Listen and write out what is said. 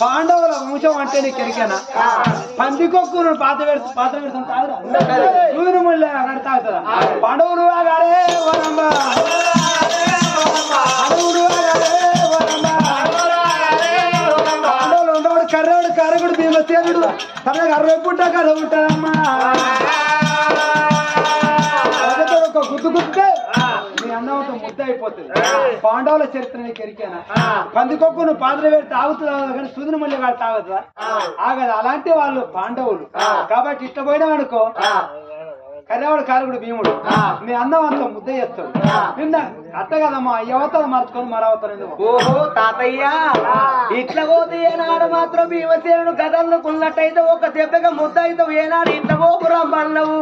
పాండవుల వంశం అంటే నీకు ఎరికేనా? పందికొక్కు నువ్వు పాత పెడుతు పాత తాగురా సూర్యుని ముళ్ళ అక్కడ తాగుతుందా పాండవులు ఆగారే వరమ్మ పాండవులు ఉండవాడు కర్రవాడు కర్రగుడు భీమసేనుడు. తనకు అరవై పుట్ట కథ ఉంటాడమ్మా నీ అన్నంతో ముద్ద అయిపోతుంది. పాండవుల చరిత్ర నీకు ఎరికేనా? పందికొక్కు నువ్వు పాత్ర పెడితే తాగుతున్నావు కానీ సుదిన మళ్ళీ వాళ్ళు తాగుతుందా ఆగదు? అలాంటి వాళ్ళు పాండవులు. కాబట్టి ఇట్లా పోయినాం అనుకో కర్రవాడు కారకుడు భీముడు. మీ అన్నం అంత ముద్ద చేస్తాడు. నిన్న అత్త కదమ్మా యువతలు మార్చుకొని మరవతారు ఎందుకు? ఓహో తాతయ్య ఇట్లా పోతే ఏనాడు మాత్రం భీమసేనుడు కథలుకున్నట్టయితే ఒక దెబ్బగా ముద్ద అయితే ఏనాడు ఇట్లా పోపురం పల్లవు.